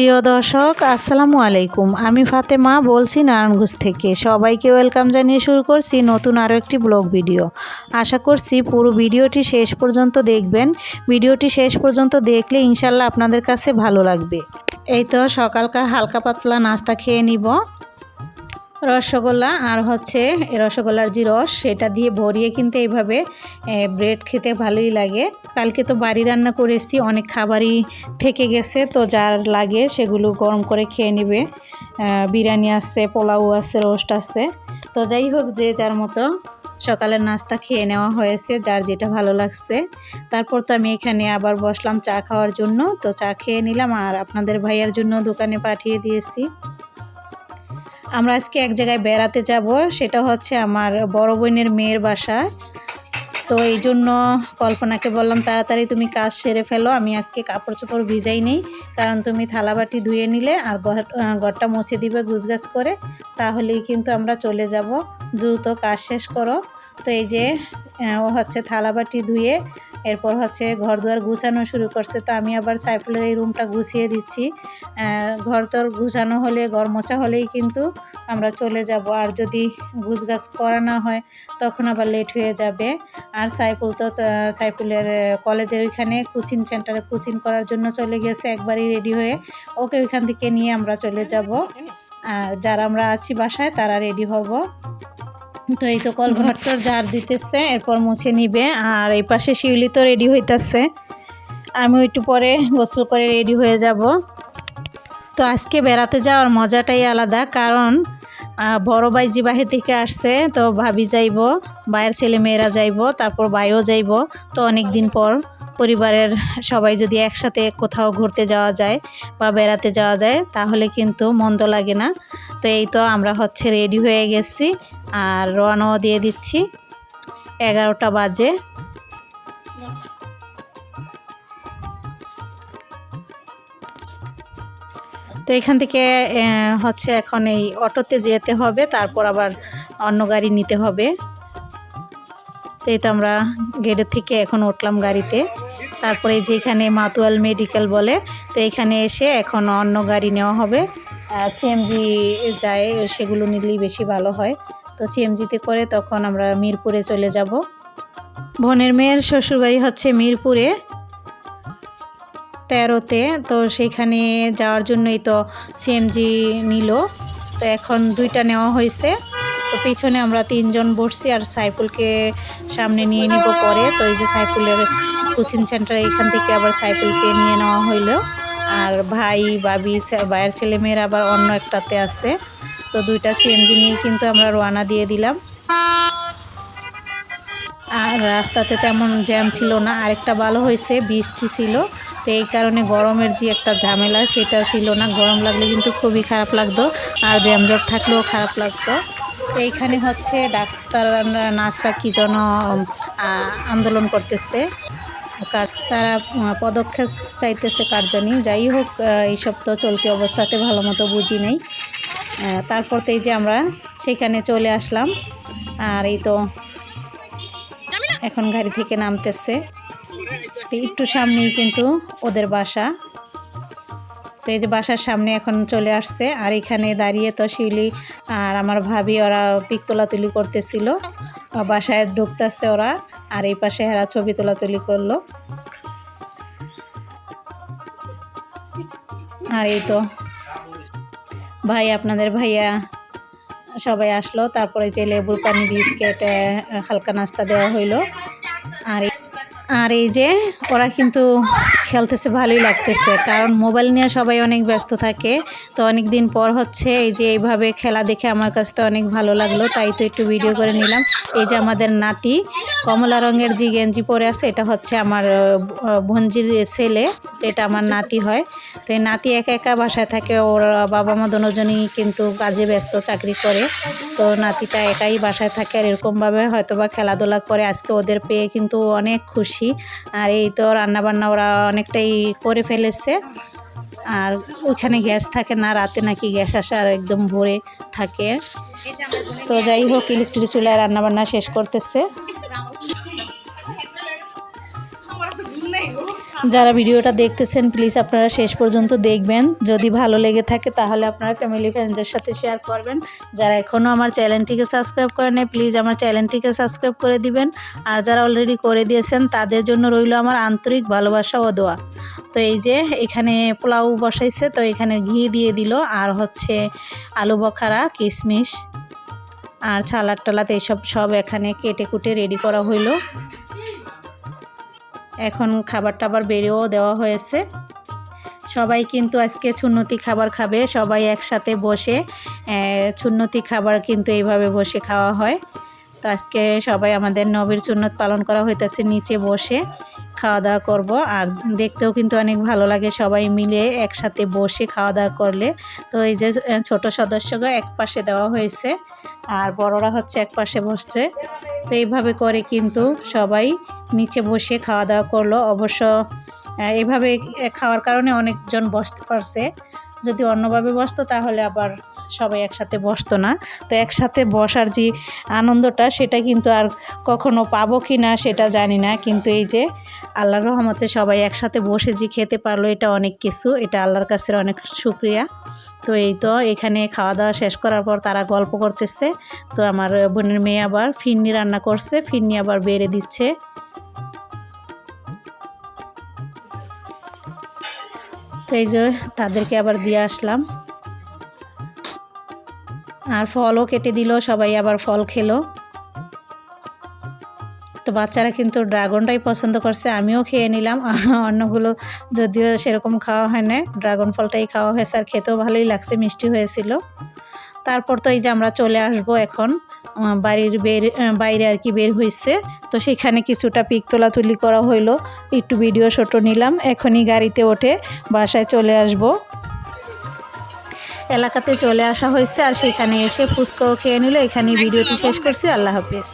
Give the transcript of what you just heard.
প্রিয় দর্শক, আসসালামু আলাইকুম। আমি ফাতেমা, বলছি নারায়ণগঞ্জ থেকে। সবাইকে ওয়েলকাম জানিয়ে শুরু করছি নতুন আরও একটি ব্লগ ভিডিও। আশা করছি পুরো ভিডিওটি শেষ পর্যন্ত দেখবেন। ভিডিওটি শেষ পর্যন্ত দেখলে ইনশাল্লাহ আপনাদের কাছে ভালো লাগবে। এই তো সকালকার হালকা পাতলা নাস্তা খেয়ে নিব। রসগোল্লা আর হচ্ছে রসগোল্লার যে রস, সেটা দিয়ে ভরিয়ে কিন্তু এইভাবে ব্রেড খেতে ভালোই লাগে। কালকে তো বাড়ি রান্না করে এসেছি, অনেক খাবারই থেকে গেছে, তো যার লাগে সেগুলো গরম করে খেয়ে নেবে। বিরিয়ানি আছে পোলাও আছে রোস্ট আছে তো যাই হোক, যে যার মতো সকালের নাস্তা খেয়ে নেওয়া হয়েছে, যার যেটা ভালো লাগছে। তারপর তো আমি এখানে আবার বসলাম চা খাওয়ার জন্য, তো চা খেয়ে নিলাম আর আপনাদের ভাইয়ার জন্য দোকানে পাঠিয়ে দিয়েছি। আমরা আজকে এক জায়গায় বেড়াতে যাব, সেটা হচ্ছে আমার বড় বোনের মেয়ের বাসা। তো এই জন্য কল্পনাকে বললাম, তাড়াতাড়ি তুমি কাজ সেরে ফেলো, আমি আজকে কাপড় চোপড় ভিজাই নেই। কারণ তুমি থালাবাটি ধুয়ে নিলে আর ঘরটা মুছে দিবে গুছগাছ করে, তাহলেই কিন্তু আমরা চলে যাব। দ্রুত কাজ শেষ করো। তো এই যে ও হচ্ছে থালাবাটি ধুয়ে এরপর হচ্ছে ঘর দুয়ার গুছানো শুরু করছে। তো আমি আবার সাইফুলের এই রুমটা গুছিয়ে দিচ্ছি। ঘর তোর গুছানো হলে ঘর মোছা হলেই কিন্তু আমরা চলে যাব। আর যদি গুছগাছ করা না হয়, তখন আবার লেট হয়ে যাবে। আর সাইফুল তো সাইফুলের কলেজের ওইখানে কোচিং সেন্টারে কোচিং করার জন্য চলে গেছে। একবারই রেডি হয়ে ওকে ওইখান থেকে নিয়ে আমরা চলে যাব। আর যারা আমরা আছি বাসায়, তারা রেডি হব। তো এই তো কল ঘরটার জার দিতেছে, এরপর মুছে নিবে। আর এই পাশে শিউলি তো রেডি হইতেছে। আমি একটু পরে গোসল করে রেডি হয়ে যাব। তো আজকে বেড়াতে যাওয়ার মজাটাই আলাদা, কারণ বড় ভাই যে বাহির থেকে আসছে, তো ভাবি যাইব, ভাইয়ের ছেলে মেয়েরা যাইব, তারপর ভাইও যাইব। তো অনেক দিন পর পরিবারের সবাই যদি একসাথে কোথাও ঘুরতে যাওয়া যায় বা বেড়াতে যাওয়া যায়, তাহলে কিন্তু মন্দ লাগে না। তো এই তো আমরা হচ্ছে রেডি হয়ে গেছি। আর রওনাও দিয়ে দিচ্ছি। এগারোটা বাজে। তো এখান থেকে হচ্ছে এখন এই অটোতে যেতে হবে, তারপর আবার অন্য গাড়ি নিতে হবে। তো এই তো আমরা গেটের থেকে এখন উঠলাম গাড়িতে। তারপরে যেখানে মাতুয়াল মেডিকেল বলে, তো এখানে এসে এখন অন্য গাড়ি নেওয়া হবে। সিএমজি যায়, সেগুলো নিলেই বেশি ভালো হয়। তো সিএমজিতে করে তখন আমরা মিরপুরে চলে যাব। বোনের মেয়ের শ্বশুরবাড়ি হচ্ছে মিরপুরে তেরোতে, তো সেখানে যাওয়ার জন্যই তো সিএমজি নিল। তো এখন দুইটা নেওয়া হয়েছে। তো পিছনে আমরা তিনজন বসছি আর সাইফুলকে সামনে নিয়ে নিব পরে। তো এই যে সাইফুলের কোচিং সেন্টার, এখান থেকে আবার সাইফুলকে নিয়ে নেওয়া হইল। আর ভাই বাবি ভাইয়ের ছেলে মেয়েরা আবার অন্য একটাতে আছে। তো দুইটা সিএনজি নিয়ে কিন্তু আমরা রোয়ানা দিয়ে দিলাম। আর রাস্তাতে তেমন জ্যাম ছিল না, আরেকটা ভালো হয়েছে, বৃষ্টি ছিল। তো এই কারণে গরমের যে একটা ঝামেলা, সেটা ছিল না। গরম লাগলে কিন্তু খুবই খারাপ লাগতো, আর জ্যামজট থাকলেও খারাপ লাগতো। এইখানে হচ্ছে ডাক্তার নার্সরা কী যেন আন্দোলন করতেছে। তারা পদক্ষেপ চাইতেছে কার জানি যাই হোক এইসব তো চলতি অবস্থাতে ভালো মতো বুঝি নেই। তারপর তো এই যে আমরা সেখানে চলে আসলাম। আর এই তো এখন গাড়ি থেকে নামতেছে। একটু সামনেই কিন্তু ওদের বাসা। তো এই যে বাসার সামনে এখন চলে আসছে। আর এখানে দাঁড়িয়ে তো শিউলি আর আমার ভাবি ওরা পিক তোলাতুলি করতেছিল। বাসায় ঢুকতেছে ওরা, আর এই পাশে এরা ছবি তোলাতুলি করল। আর এই তো ভাই, আপনাদের ভাইয়া সবাই আসলো। তারপরে যে লেবুর পানি, বিস্কেট হালকা নাস্তা দেওয়া হইল। আর আর এই যে ওরা কিন্তু খেলতেছে, ভালোই লাগতেছে। কারণ মোবাইল নিয়ে সবাই অনেক ব্যস্ত থাকে। তো অনেক দিন পর হচ্ছে এই যে এইভাবে খেলা দেখে আমার কাছে তো অনেক ভালো লাগল, তাই তো একটু ভিডিও করে নিলাম। এই যে আমাদের নাতি, কমলা রঙের যে গেঞ্জি পরে আছে, এটা হচ্ছে আমার ভঞ্জির ছেলে, এটা আমার নাতি হয়। তো এই নাতি একা একা বাসায় থাকে, ওর বাবা মা দুজনই কিন্তু কাজে ব্যস্ত, চাকরি করে। তো নাতিটা একাই বাসায় থাকে, আর এরকমভাবে হয়তো বা খেলাধুলা করে। আজকে ওদের পেয়ে কিন্তু অনেক খুশি। আর এই তো রান্নাবান্না, ওরা অনেকটাই করে ফেলেছে। আর ওইখানে গ্যাস থাকে না, রাতে নাকি গ্যাস আসার একদম ভরে থাকে। তো যাই হোক, ইলেকট্রিক চুলায় রান্নাবান্না শেষ করতেছে। যারা ভিডিওটা দেখতেছেন প্লিজ আপনারা শেষ পর্যন্ত দেখবেন। যদি ভালো লেগে থাকে, তাহলে আপনারা ফ্যামিলি ফ্রেন্ডসদের সাথে শেয়ার করবেন। যারা এখনও আমার চ্যানেলটিকে সাবস্ক্রাইব করে নাই প্লিজ আমার চ্যানেলটিকে সাবস্ক্রাইব করে দিবেন। আর যারা অলরেডি করে দিয়েছেন, তাদের জন্য রইল আমার আন্তরিক ভালোবাসা ও দোয়া। তো এই যে, এখানে পোলাও বসাইছে, তো এখানে ঘি দিয়ে দিল। আর হচ্ছে আলু বখারা, কিশমিশ আর ছালাদ টালাদ এইসব সব এখানে কেটে কুটে রেডি করা হইল। এখন খাবার টাবার বেড়েও দেওয়া হয়েছে। সবাই কিন্তু আজকে সুন্নতি খাবার খাবে। সবাই একসাথে বসে সুন্নতি খাবার কিন্তু এইভাবে বসে খাওয়া হয়। তো আজকে সবাই আমাদের নবীর সুন্নত পালন করা হইতেছে, নিচে বসে খাওয়া দাওয়া করব। আর দেখতেও কিন্তু অনেক ভালো লাগে সবাই মিলে একসাথে বসে খাওয়া দাওয়া করলে। তো এই যে ছোট সদস্যকে এক পাশে দেওয়া হয়েছে, আর বড়রা হচ্ছে এক পাশে বসছে। তো এইভাবে করে কিন্তু সবাই নিচে বসে খাওয়া দাওয়া করল। অবশ্য এইভাবে খাওয়ার কারণে অনেকজন বসতে পারছে। যদি অন্যভাবে বসতো তাহলে আবার সবাই একসাথে বসতো না। তো একসাথে বসার যে আনন্দটা, সেটা কিন্তু আর কখনো পাবো কি না সেটা জানি না। কিন্তু এই যে আল্লাহর রহমতে সবাই একসাথে বসে যে খেতে পারল, এটা অনেক কিছু। এটা আল্লাহর কাছে অনেক শুক্রিয়া। তো এই তো এখানে খাওয়া দাওয়া শেষ করার পর তারা গল্প করতেছে। তো আমার বোনের মেয়ে আবার ফিরনি রান্না করছে, ফিরনি আবার বেড়ে দিচ্ছে। তো এই যে তাদেরকে আবার দিয়ে আসলাম। আর ফলও কেটে দিল, সবাই আবার ফল খেলো। তো বাচ্চারা কিন্তু ড্রাগনটাই পছন্দ করছে, আমিও খেয়ে নিলাম। অন্যগুলো যদিও সেরকম খাওয়া হয় না ড্রাগন ফলটাই খাওয়া হয়েছে আর খেতেও ভালোই লাগছে, মিষ্টি হয়েছিল। তারপর তো এই যে আমরা চলে আসব এখন বাড়ির বের বাইরে আর কি বের হয়েছে তো সেখানে কিছুটা পিক তোলাতুলি করা হইল, একটু ভিডিও শটো নিলাম, এখনই গাড়িতে ওঠে, বাসায় চলে আসব। এলাকাতে চলে আসা হয়েছে আর সেখানে এসে ফুচকাও খেয়ে নিল এখানে ভিডিওটি শেষ করছি, আল্লাহ হাফিজ।